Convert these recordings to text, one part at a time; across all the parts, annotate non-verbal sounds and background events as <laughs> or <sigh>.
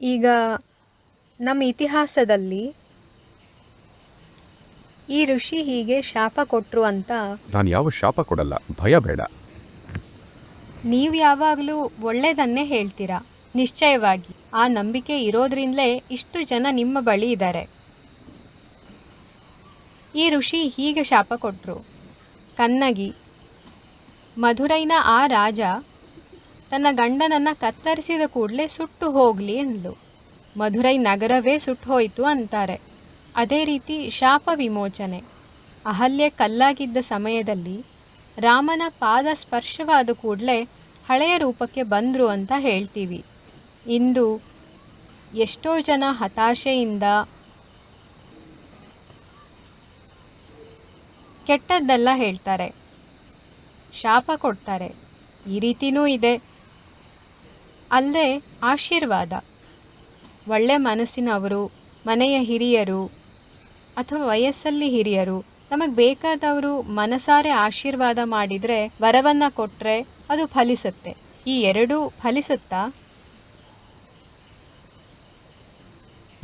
ಈಗ ನಮ್ಮ ಇತಿಹಾಸದಲ್ಲಿ ಈ ಋಷಿ ಹೀಗೆ ಶಾಪ ಕೊಟ್ರು ಅಂತ ನಾನು ಯಾವ ಶಾಪ ಕೊಡಲ್ಲ ಭಯ ಬೇಡ. ನೀವು ಯಾವಾಗಲೂ ಒಳ್ಳೆಯದನ್ನೇ ಹೇಳ್ತೀರಾ ನಿಶ್ಚಯವಾಗಿ. ಆ ನಂಬಿಕೆ ಇರೋದ್ರಿಂದಲೇ ಇಷ್ಟು ಜನ ನಿಮ್ಮ ಬಳಿ ಇದ್ದಾರೆ. ಈ ಋಷಿ ಹೀಗೆ ಶಾಪ ಕೊಟ್ಟರು ಕನ್ನಗಿ ಮಧುರೈನ ಆ ರಾಜ ತನ್ನ ಗಂಡನನ್ನು ಕತ್ತರಿಸಿದ ಕೂಡಲೇ ಸುಟ್ಟು ಹೋಗಲಿ ಎಂದು ಮಧುರೈ ನಗರವೇ ಸುಟ್ಟು ಹೋಯಿತು ಅಂತಾರೆ. ಅದೇ ರೀತಿ ಶಾಪ ವಿಮೋಚನೆ. ಅಹಲ್ಯೆ ಕಲ್ಲಾಗಿದ್ದ ಸಮಯದಲ್ಲಿ ರಾಮನ ಪಾದ ಸ್ಪರ್ಶವಾದ ಕೂಡಲೇ ಹಳೆಯ ರೂಪಕ್ಕೆ ಬಂದರು ಅಂತ ಹೇಳ್ತೀವಿ. ಇಂದು ಎಷ್ಟೋ ಜನ ಹತಾಶೆಯಿಂದ ಕೆಟ್ಟದ್ದೆಲ್ಲ ಹೇಳ್ತಾರೆ. ಶಾಪ ಕೊಡ್ತಾರೆ. ಈ ರೀತಿಯೂ ಇದೆ. ಅಲ್ಲದೆ ಆಶೀರ್ವಾದ. ಒಳ್ಳೆ ಮನಸ್ಸಿನವರು, ಮನೆಯ ಹಿರಿಯರು ಅಥವಾ ವಯಸ್ಸಲ್ಲಿ ಹಿರಿಯರು ನಮಗೆ ಬೇಕಾದವರು ಮನಸಾರೆ ಆಶೀರ್ವಾದ ಮಾಡಿದರೆ, ವರವನ್ನು ಕೊಟ್ಟರೆ ಅದು ಫಲಿಸುತ್ತೆ. ಈ ಎರಡೂ ಫಲಿಸುತ್ತಾ?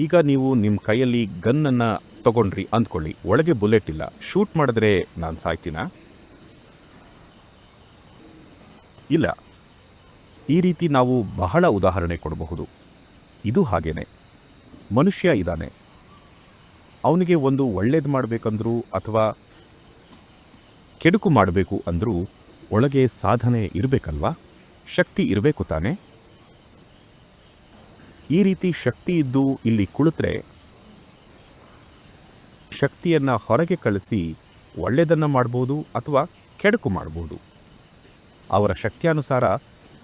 ಈಗ ನೀವು ನಿಮ್ಮ ಕೈಯಲ್ಲಿ ಗನ್ನನ್ನು ತಗೊಂಡ್ರಿ ಅಂದ್ಕೊಳ್ಳಿ. ಒಳಗೆ ಬುಲೆಟ್ ಇಲ್ಲ. ಶೂಟ್ ಮಾಡಿದ್ರೆ ನಾನು ಸಾಯ್ತೀನಾ? ಇಲ್ಲ. ಈ ರೀತಿ ನಾವು ಬಹಳ ಉದಾಹರಣೆ ಕೊಡಬಹುದು. ಇದು ಹಾಗೇನೆ. ಮನುಷ್ಯ ಇದ್ದಾನೆ. ಅವನಿಗೆ ಒಂದು ಒಳ್ಳೇದು ಮಾಡಬೇಕಂದ್ರೂ ಅಥವಾ ಕೆಡುಕು ಮಾಡಬೇಕು ಅಂದರೂ ಒಳಗೆ ಸಾಧನೆ ಇರಬೇಕಲ್ವಾ? ಶಕ್ತಿ ಇರಬೇಕು ತಾನೆ? ಈ ರೀತಿ ಶಕ್ತಿ ಇದ್ದು ಇಲ್ಲಿ ಕುಳಿತರೆ ಶಕ್ತಿಯನ್ನು ಹೊರಗೆ ಕಳಿಸಿ ಒಳ್ಳೆಯದನ್ನು ಮಾಡ್ಬೋದು ಅಥವಾ ಕೆಡುಕು ಮಾಡ್ಬೋದು. ಅವರ ಶಕ್ತಿಯಾನುಸಾರ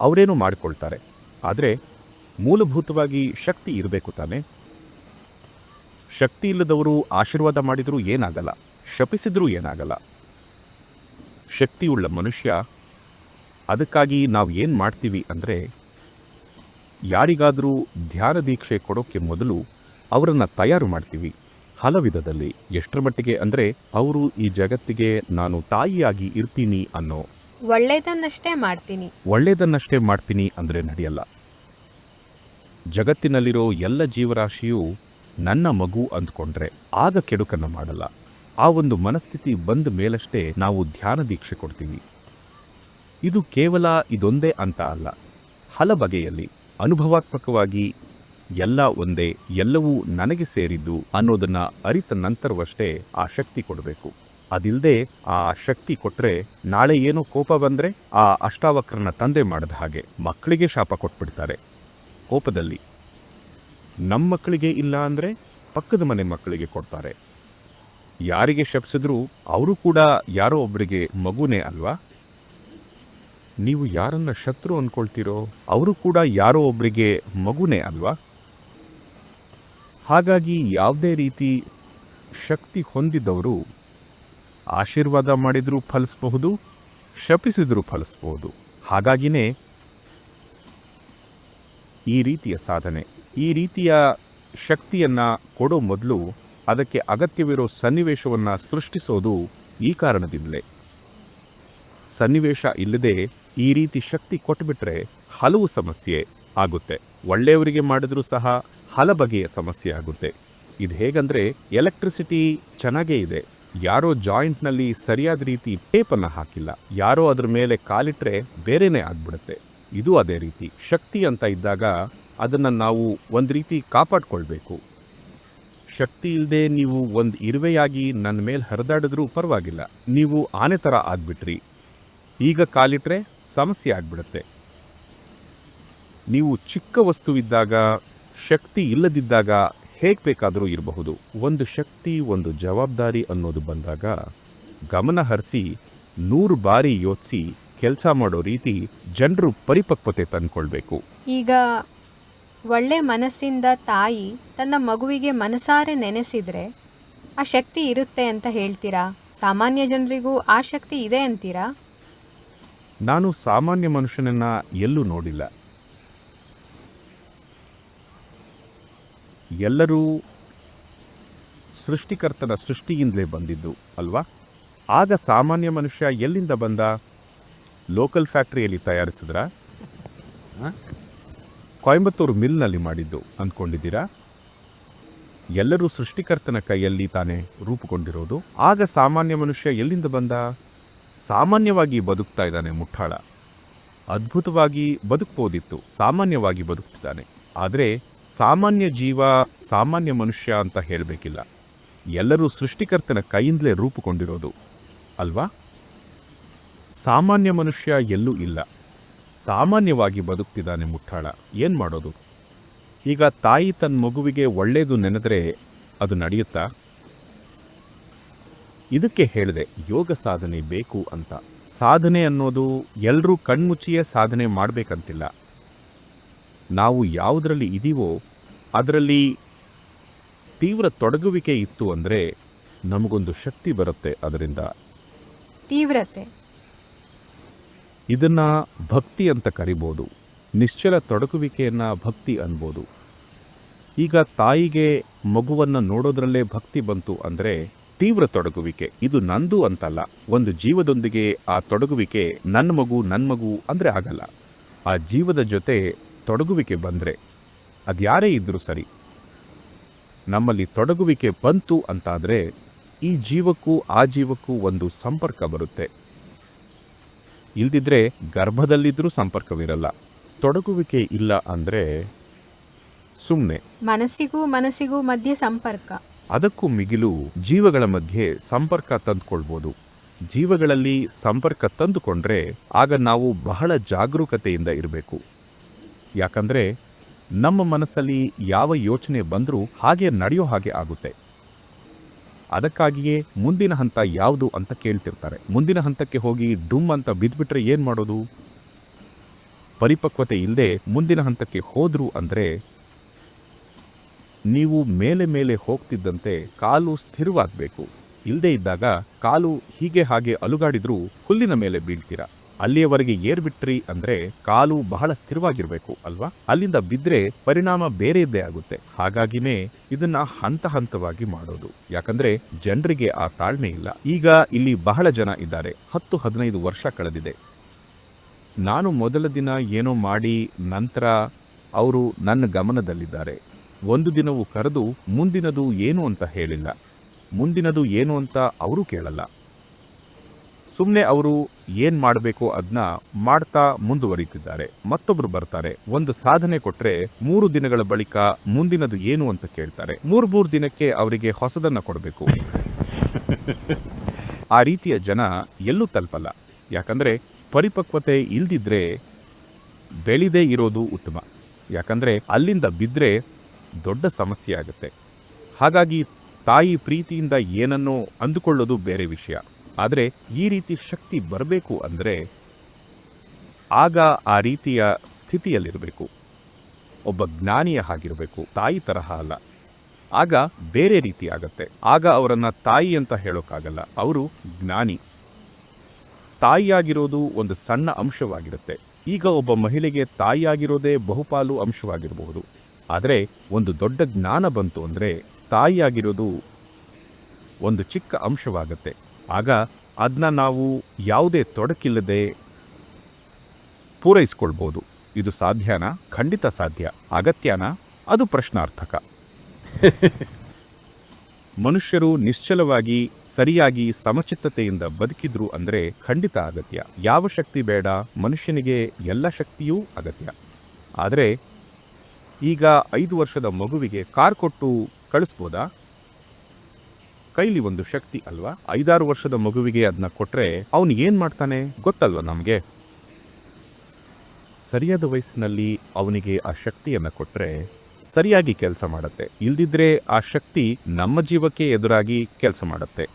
ಅವರೇನು ಮಾಡಿಕೊಳ್ತಾರೆ. ಆದರೆ ಮೂಲಭೂತವಾಗಿ ಶಕ್ತಿ ಇರಬೇಕು ತಾನೆ? ಶಕ್ತಿ ಇಲ್ಲದವರು ಆಶೀರ್ವಾದ ಮಾಡಿದರೂ ಏನಾಗಲ್ಲ, ಶಪಿಸಿದರೂ ಏನಾಗಲ್ಲ. ಶಕ್ತಿಯುಳ್ಳ ಮನುಷ್ಯ, ಅದಕ್ಕಾಗಿ ನಾವು ಏನು ಮಾಡ್ತೀವಿ ಅಂದರೆ, ಯಾರಿಗಾದರೂ ಧ್ಯಾನ ದೀಕ್ಷೆ ಕೊಡೋಕ್ಕೆ ಮೊದಲು ಅವರನ್ನು ತಯಾರು ಮಾಡ್ತೀವಿ. ಹಲವಿಧದಲ್ಲಿ ಎಷ್ಟರ ಮಟ್ಟಿಗೆ ಅಂದರೆ, ಅವರು ಈ ಜಗತ್ತಿಗೆ ನಾನು ತಾಯಿಯಾಗಿ ಇರ್ತೀನಿ ಅನ್ನೋ ಒಳ್ಳೆಯದನ್ನಷ್ಟೇ ಮಾಡ್ತೀನಿ. ಒಳ್ಳೆಯದನ್ನಷ್ಟೇ ಮಾಡ್ತೀನಿ ಅಂದರೆ ನಡೆಯಲ್ಲ. ಜಗತ್ತಿನಲ್ಲಿರೋ ಎಲ್ಲ ಜೀವರಾಶಿಯೂ ನನ್ನ ಮಗು ಅಂದ್ಕೊಂಡ್ರೆ ಆಗ ಕೆಡುಕನ್ನು ಮಾಡಲ್ಲ. ಆ ಒಂದು ಮನಸ್ಥಿತಿ ಬಂದ ಮೇಲಷ್ಟೇ ನಾವು ಧ್ಯಾನ ದೀಕ್ಷೆ ಕೊಡ್ತೀವಿ. ಇದು ಕೇವಲ ಇದೊಂದೇ ಅಂತ ಅಲ್ಲ. ಹಲ ಬಗೆಯಲ್ಲಿ ಅನುಭವಾತ್ಮಕವಾಗಿ ಎಲ್ಲ ಒಂದೇ ಎಲ್ಲವೂ ನನಗೆ ಸೇರಿದ್ದು ಅನ್ನೋದನ್ನು ಅರಿತ ನಂತರವಷ್ಟೇ ಆ ಶಕ್ತಿ ಕೊಡಬೇಕು. ಅದಿಲ್ಲದೆ ಆ ಶಕ್ತಿ ಕೊಟ್ರೆ ನಾಳೆ ಏನೋ ಕೋಪ ಬಂದ್ರೆ ಆ ಅಷ್ಟಾವಕ್ರನ ತಂದೆ ಮಾಡಿದ ಹಾಗೆ ಮಕ್ಕಳಿಗೆ ಶಾಪ ಕೊಟ್ಬಿಡ್ತಾರೆ. ಕೋಪದಲ್ಲಿ ನಮ್ಮ ಮಕ್ಕಳಿಗೆ ಇಲ್ಲ ಅಂದರೆ ಪಕ್ಕದ ಮನೆ ಮಕ್ಕಳಿಗೆ ಕೊಡ್ತಾರೆ. ಯಾರಿಗೆ ಶಪಿಸಿದ್ರೂ ಅವರು ಕೂಡ ಯಾರೋ ಒಬ್ಬರಿಗೆ ಮಗುನೇ ಅಲ್ವಾ? ನೀವು ಯಾರನ್ನ ಶತ್ರು ಅಂದ್ಕೊಳ್ತೀರೋ ಅವರು ಕೂಡ ಯಾರೋ ಒಬ್ಬರಿಗೆ ಮಗುನೇ ಅಲ್ವಾ? ಹಾಗಾಗಿ ಯಾವುದೇ ರೀತಿ ಶಕ್ತಿ ಹೊಂದಿದವರು ಆಶೀರ್ವಾದ ಮಾಡಿದರೂ ಫಲಿಸಬಹುದು, ಶಪಿಸಿದರೂ ಫಲಿಸಬಹುದು. ಹಾಗಾಗಿನೇ ಈ ರೀತಿಯ ಸಾಧನೆ, ಈ ರೀತಿಯ ಶಕ್ತಿಯನ್ನು ಕೊಡೋ ಮೊದಲು ಅದಕ್ಕೆ ಅಗತ್ಯವಿರೋ ಸನ್ನಿವೇಶವನ್ನು ಸೃಷ್ಟಿಸೋದು ಈ ಕಾರಣದಿಂದಲೇ. ಸನ್ನಿವೇಶ ಇಲ್ಲದೆ ಈ ರೀತಿ ಶಕ್ತಿ ಕೊಟ್ಬಿಟ್ರೆ ಹಲವು ಸಮಸ್ಯೆ ಆಗುತ್ತೆ. ಒಳ್ಳೆಯವರಿಗೆ ಮಾಡಿದರೂ ಸಹ ಹಲ ಬಗೆಯ ಸಮಸ್ಯೆ ಆಗುತ್ತೆ. ಇದು ಹೇಗಂದರೆ ಎಲೆಕ್ಟ್ರಿಸಿಟಿ ಚೆನ್ನಾಗೇ ಇದೆ. ಯಾರೋ ಜಾಯಿಂಟ್ನಲ್ಲಿ ಸರಿಯಾದ ರೀತಿ ಟೇಪನ್ನು ಹಾಕಿಲ್ಲ. ಯಾರೋ ಅದ್ರ ಮೇಲೆ ಕಾಲಿಟ್ರೆ ಬೇರೆನೇ ಆಗ್ಬಿಡುತ್ತೆ. ಇದು ಅದೇ ರೀತಿ. ಶಕ್ತಿ ಅಂತ ಇದ್ದಾಗ ಅದನ್ನ ನಾವು ಒಂದು ರೀತಿ ಕಾಪಾಡ್ಕೊಳ್ಬೇಕು. ಶಕ್ತಿ ಇಲ್ಲದೆ ನೀವು ಒಂದು ಇರುವೆಯಾಗಿ ನನ್ನ ಮೇಲೆ ಹರಿದಾಡಿದ್ರೂ ಪರವಾಗಿಲ್ಲ. ನೀವು ಆನೆ ಥರ ಆಗ್ಬಿಟ್ರಿ. ಈಗ ಕಾಲಿಟ್ರೆ ಸಮಸ್ಯೆ ಆಗ್ಬಿಡುತ್ತೆ. ನೀವು ಚಿಕ್ಕ ವಸ್ತುವಿದ್ದಾಗ ಶಕ್ತಿ ಇಲ್ಲದಿದ್ದಾಗ ಹೇಗೆ ಬೇಕಾದರೂ ಇರಬಹುದು. ಒಂದು ಶಕ್ತಿ ಒಂದು ಜವಾಬ್ದಾರಿ ಅನ್ನೋದು ಬಂದಾಗ ಗಮನ ಹರಿಸಿ ನೂರು ಬಾರಿ ಯೋಚಿಸಿ ಕೆಲಸ ಮಾಡೋ ರೀತಿ ಜನರು ಪರಿಪಕ್ವತೆ ತಂದ್ಕೊಳ್ಬೇಕು. ಈಗ ಒಳ್ಳೆ ಮನಸ್ಸಿಂದ ತಾಯಿ ತನ್ನ ಮಗುವಿಗೆ ಮನಸಾರೆ ನೆನೆಸಿದರೆ ಆ ಶಕ್ತಿ ಇರುತ್ತೆ ಅಂತ ಹೇಳ್ತೀರಾ? ಸಾಮಾನ್ಯ ಜನರಿಗೂ ಆ ಶಕ್ತಿ ಇದೆ ಅಂತೀರಾ? ನಾನು ಸಾಮಾನ್ಯ ಮನುಷ್ಯನನ್ನು ಎಲ್ಲೂ ನೋಡಿಲ್ಲ. ಎಲ್ಲರೂ ಸೃಷ್ಟಿಕರ್ತನ ಸೃಷ್ಟಿಯಿಂದಲೇ ಬಂದಿದ್ದು ಅಲ್ವಾ? ಆಗ ಸಾಮಾನ್ಯ ಮನುಷ್ಯ ಎಲ್ಲಿಂದ ಬಂದ? ಲೋಕಲ್ ಫ್ಯಾಕ್ಟ್ರಿಯಲ್ಲಿ ತಯಾರಿಸಿದ್ರ? ಕೊಯಂಬತ್ತೂರು ಮಿಲ್ನಲ್ಲಿ ಮಾಡಿದ್ದು ಅಂದ್ಕೊಂಡಿದ್ದೀರಾ? ಎಲ್ಲರೂ ಸೃಷ್ಟಿಕರ್ತನ ಕೈಯಲ್ಲಿ ತಾನೇ ರೂಪುಗೊಂಡಿರೋದು? ಆಗ ಸಾಮಾನ್ಯ ಮನುಷ್ಯ ಎಲ್ಲಿಂದ ಬಂದ? ಸಾಮಾನ್ಯವಾಗಿ ಬದುಕ್ತಾ ಇದ್ದಾನೆ ಮುಠಾಳ ಅದ್ಭುತವಾಗಿ ಬದುಕ್ಬೋದಿತ್ತು. ಸಾಮಾನ್ಯವಾಗಿ ಬದುಕ್ತಿದ್ದಾನೆ. ಆದರೆ ಸಾಮಾನ್ಯ ಜೀವ, ಸಾಮಾನ್ಯ ಮನುಷ್ಯ ಅಂತ ಹೇಳಬೇಕಿಲ್ಲ. ಎಲ್ಲರೂ ಸೃಷ್ಟಿಕರ್ತನ ಕೈಯಿಂದಲೇ ರೂಪುಗೊಂಡಿರೋದು, ಅಲ್ವಾ? ಸಾಮಾನ್ಯ ಮನುಷ್ಯ ಎಲ್ಲೂ ಇಲ್ಲ. ಸಾಮಾನ್ಯವಾಗಿ ಬದುಕ್ತಿದ್ದಾನೆ ಮುಟ್ಟಾಳ ಏನು ಮಾಡೋದು? ಈಗ ತಾಯಿ ತನ್ನ ಮಗುವಿಗೆ ಒಳ್ಳೆಯದು ನೆನೆದರೆ ಅದು ನಡೆಯುತ್ತಾ? ಇದಕ್ಕೆ ಹೇಳಿದೆ, ಯೋಗ ಸಾಧನೆ ಬೇಕು ಅಂತ. ಸಾಧನೆ ಅನ್ನೋದು ಎಲ್ಲರೂ ಕಣ್ಮುಚ್ಚಿಯೇ ಸಾಧನೆ ಮಾಡಬೇಕಂತಿಲ್ಲ. ನಾವು ಯಾವುದರಲ್ಲಿ ಇದೀವೋ ಅದರಲ್ಲಿ ತೀವ್ರ ತೊಡಗುವಿಕೆ ಇತ್ತು ಅಂದರೆ ನಮಗೊಂದು ಶಕ್ತಿ ಬರುತ್ತೆ ಅದರಿಂದ. ತೀವ್ರತೆ. ಇದನ್ನು ಭಕ್ತಿ ಅಂತ ಕರಿಬೋದು. ನಿಶ್ಚಲ ತೊಡಗುವಿಕೆಯನ್ನು ಭಕ್ತಿ ಅನ್ಬೋದು. ಈಗ ತಾಯಿಗೆ ಮಗುವನ್ನು ನೋಡೋದ್ರಲ್ಲೇ ಭಕ್ತಿ ಬಂತು ಅಂದರೆ ತೀವ್ರ ತೊಡಗುವಿಕೆ. ಇದು ನಂದು ಅಂತಲ್ಲ ಒಂದು ಜೀವದೊಂದಿಗೆ ಆ ತೊಡಗುವಿಕೆ ನನ್ನ ಮಗು ನನ್ನ ಮಗು ಅಂದರೆ ಆಗಲ್ಲ. ಆ ಜೀವದ ಜೊತೆ ತೊಡಗುವಿಕೆ ಬಂದರೆ ಅದ್ಯಾರೇ ಇದ್ದರೂ ಸರಿ. ನಮ್ಮಲ್ಲಿ ತೊಡಗುವಿಕೆ ಬಂತು ಅಂತಾದರೆ ಈ ಜೀವಕ್ಕೂ ಆ ಜೀವಕ್ಕೂ ಒಂದು ಸಂಪರ್ಕ ಬರುತ್ತೆ. ಇಲ್ದಿದ್ರೆ ಗರ್ಭದಲ್ಲಿದ್ದರೂ ಸಂಪರ್ಕವಿರಲ್ಲ. ತೊಡಗುವಿಕೆ ಇಲ್ಲ ಅಂದರೆ ಸುಮ್ಮನೆ ಮನಸ್ಸಿಗೂ ಮನಸ್ಸಿಗೂ ಮಧ್ಯೆ ಸಂಪರ್ಕ. ಅದಕ್ಕೂ ಮಿಗಿಲು ಜೀವಗಳ ಮಧ್ಯೆ ಸಂಪರ್ಕ ತಂದುಕೊಳ್ಬೋದು. ಜೀವಗಳಲ್ಲಿ ಸಂಪರ್ಕ ತಂದುಕೊಂಡ್ರೆ ಆಗ ನಾವು ಬಹಳ ಜಾಗರೂಕತೆಯಿಂದ ಇರಬೇಕು. ಯಾಕಂದ್ರೆ ನಮ್ಮ ಮನಸ್ಸಲ್ಲಿ ಯಾವ ಯೋಚನೆ ಬಂದರೂ ಹಾಗೆ ನಡೆಯೋ ಹಾಗೆ ಆಗುತ್ತೆ. ಅದಕ್ಕಾಗಿಯೇ ಮುಂದಿನ ಹಂತ ಯಾವುದು ಅಂತ ಕೇಳ್ತಿರ್ತಾರೆ. ಮುಂದಿನ ಹಂತಕ್ಕೆ ಹೋಗಿ ಡುಮ್ ಅಂತ ಬಿದ್ದುಬಿಟ್ರೆ ಏನು ಮಾಡೋದು? ಪರಿಪಕ್ವತೆ ಇಲ್ಲದೆ ಮುಂದಿನ ಹಂತಕ್ಕೆ ಹೋದರು ಅಂದರೆ ನೀವು ಮೇಲೆ ಮೇಲೆ ಹೋಗ್ತಿದ್ದಂತೆ ಕಾಲು ಸ್ಥಿರವಾಗಬೇಕು. ಇಲ್ಲದೇ ಇದ್ದಾಗ ಕಾಲು ಹೀಗೆ ಹಾಗೆ ಅಲುಗಾಡಿದರೂ ಹುಲ್ಲಿನ ಮೇಲೆ ಬೀಳ್ತೀರಾ. ಅಲ್ಲಿಯವರೆಗೆ ಏರ್ಬಿಟ್ರಿ ಅಂದ್ರೆ ಕಾಲು ಬಹಳ ಸ್ಥಿರವಾಗಿರಬೇಕು ಅಲ್ವಾ? ಅಲ್ಲಿಂದ ಬಿದ್ರೆ ಪರಿಣಾಮ ಬೇರೆಯದ್ದೇ ಆಗುತ್ತೆ. ಹಾಗಾಗಿನೇ ಇದನ್ನ ಹಂತ ಹಂತವಾಗಿ ಮಾಡೋದು. ಯಾಕಂದ್ರೆ ಜನರಿಗೆ ಆ ತಾಳ್ಮೆ ಇಲ್ಲ. ಈಗ ಇಲ್ಲಿ ಬಹಳ ಜನ ಇದ್ದಾರೆ. ಹತ್ತು, ಹದಿನೈದು ವರ್ಷ ಕಳೆದಿದೆ. ನಾನು ಮೊದಲ ದಿನ ಏನೋ ಮಾಡಿ ನಂತರ ಅವರು ನನ್ನ ಗಮನದಲ್ಲಿದ್ದಾರೆ. ಒಂದು ದಿನವೂ ಕರೆದು ಮುಂದಿನದು ಏನು ಅಂತ ಹೇಳಿಲ್ಲ. ಮುಂದಿನದು ಏನು ಅಂತ ಅವರು ಕೇಳಲ್ಲ. ಸುಮ್ಮನೆ ಅವರು ಏನು ಮಾಡಬೇಕು ಅದನ್ನ ಮಾಡ್ತಾ ಮುಂದುವರಿತಿದ್ದಾರೆ ಮತ್ತೊಬ್ರು ಬರ್ತಾರೆ, ಒಂದು ಸಾಧನೆ ಕೊಟ್ರೆ ಮೂರು ದಿನಗಳ ಬಳಿಕ ಮುಂದಿನದು ಏನು ಅಂತ ಕೇಳ್ತಾರೆ. ಮೂರ್ ಮೂರು ದಿನಕ್ಕೆ ಅವರಿಗೆ ಹೊಸದನ್ನ ಕೊಡಬೇಕು. ಆ ರೀತಿಯ ಜನ ಎಲ್ಲೂ ತಲುಪಲ್ಲ. ಯಾಕಂದ್ರೆ ಪರಿಪಕ್ವತೆ ಇಲ್ದಿದ್ರೆ ಬೆಳಿದೇ ಇರೋದು ಉತ್ತಮ. ಯಾಕಂದ್ರೆ ಅಲ್ಲಿಂದ ಬಿದ್ರೆ ದೊಡ್ಡ ಸಮಸ್ಯೆ ಆಗುತ್ತೆ. ಹಾಗಾಗಿ ತಾಯಿ ಪ್ರೀತಿಯಿಂದ ಏನನ್ನೋ ಅಂದುಕೊಳ್ಳೋದು ಬೇರೆ ವಿಷಯ. ಆದರೆ ಈ ರೀತಿ ಶಕ್ತಿ ಬರಬೇಕು ಅಂದರೆ ಆಗ ಆ ರೀತಿಯ ಸ್ಥಿತಿಯಲ್ಲಿರಬೇಕು. ಒಬ್ಬ ಜ್ಞಾನಿಯ ಹಾಗಿರಬೇಕು, ತಾಯಿ ತರಹ ಅಲ್ಲ. ಆಗ ಬೇರೆ ರೀತಿ ಆಗತ್ತೆ. ಆಗ ಅವರನ್ನು ತಾಯಿ ಅಂತ ಹೇಳೋಕ್ಕಾಗಲ್ಲ ಅವರು ಜ್ಞಾನಿ. ತಾಯಿಯಾಗಿರೋದು ಒಂದು ಸಣ್ಣ ಅಂಶವಾಗಿರುತ್ತೆ. ಈಗ ಒಬ್ಬ ಮಹಿಳೆಗೆ ತಾಯಿಯಾಗಿರೋದೇ ಬಹುಪಾಲು ಅಂಶವಾಗಿರಬಹುದು. ಆದರೆ ಒಂದು ದೊಡ್ಡ ಜ್ಞಾನ ಬಂತು ಅಂದರೆ ತಾಯಿಯಾಗಿರೋದು ಒಂದು ಚಿಕ್ಕ ಅಂಶವಾಗತ್ತೆ. ಆಗ ಅದನ್ನ ನಾವು ಯಾವುದೇ ತೊಡಕಿಲ್ಲದೆ ಪೂರೈಸ್ಕೊಳ್ಬೋದು. ಇದು ಸಾಧ್ಯನಾ? ಖಂಡಿತ ಸಾಧ್ಯ. ಅಗತ್ಯನಾ? ಅದು ಪ್ರಶ್ನಾರ್ಥಕ. <laughs> ಮನುಷ್ಯರು ನಿಶ್ಚಲವಾಗಿ ಸರಿಯಾಗಿ ಸಮಚಿತ್ತತೆಯಿಂದ ಬದುಕಿದ್ರು ಅಂದರೆ ಖಂಡಿತ ಅಗತ್ಯ. ಯಾವ ಶಕ್ತಿ ಬೇಡ ಮನುಷ್ಯನಿಗೆ ಎಲ್ಲ ಶಕ್ತಿಯೂ ಅಗತ್ಯ. ಆದರೆ ಈಗ ಐದು ವರ್ಷದ ಮಗುವಿಗೆ ಕಾರ್ ಕೊಟ್ಟು ಕಳಿಸ್ಬೋದಾ? ಕೈಲಿ ಒಂದು ಶಕ್ತಿ ಅಲ್ವಾ? ಐದಾರು ವರ್ಷದ ಮಗುವಿಗೆ ಅದನ್ನ ಕೊಟ್ರೆ ಅವನು ಏನ್ ಮಾಡ್ತಾನೆ? ಗೊತ್ತಲ್ವಾ ನಮಗೆ? ಸರಿಯಾದ ವಯಸ್ಸಿನಲ್ಲಿ ಅವನಿಗೆ ಆ ಶಕ್ತಿಯನ್ನ ಕೊಟ್ರೆ ಸರಿಯಾಗಿ ಕೆಲಸ ಮಾಡುತ್ತೆ. ಇಲ್ದಿದ್ರೆ ಆ ಶಕ್ತಿ ನಮ್ಮ ಜೀವಕ್ಕೆ ಎದುರಾಗಿ ಕೆಲಸ ಮಾಡುತ್ತೆ.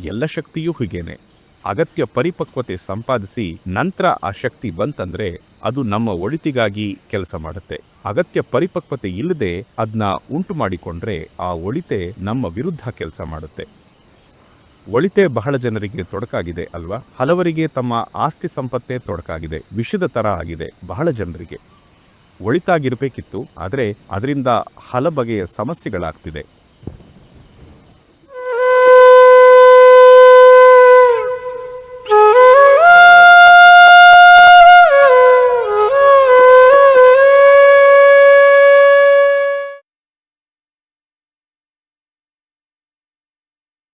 ಎಲ್ಲ ಶಕ್ತಿಯೂ ಹೀಗೇನೆ. ಅಗತ್ಯ ಪರಿಪಕ್ವತೆ ಸಂಪಾದಿಸಿ ನಂತರ ಆ ಶಕ್ತಿ ಬಂತಂದ್ರೆ ಅದು ನಮ್ಮ ಒಳಿತಿಗಾಗಿ ಕೆಲಸ ಮಾಡುತ್ತೆ. ಅಗತ್ಯ ಪರಿಪಕ್ವತೆ ಇಲ್ಲದೆ ಅದನ್ನ ಉಂಟು ಮಾಡಿಕೊಂಡ್ರೆ ಆ ಒಳಿತೆ ನಮ್ಮ ವಿರುದ್ಧ ಕೆಲಸ ಮಾಡುತ್ತೆ. ಒಳಿತೆ ಬಹಳ ಜನರಿಗೆ ತೊಡಕಾಗಿದೆ ಅಲ್ವಾ? ಹಲವರಿಗೆ ತಮ್ಮ ಆಸ್ತಿ ಸಂಪತ್ತೇ ತೊಡಕಾಗಿದೆ. ವಿಷದ ಥರ ಆಗಿದೆ ಬಹಳ ಜನರಿಗೆ. ಒಳಿತಾಗಿರಬೇಕಿತ್ತು, ಆದರೆ ಅದರಿಂದ ಹಲ ಬಗೆಯ ಸಮಸ್ಯೆಗಳಾಗ್ತಿದೆ.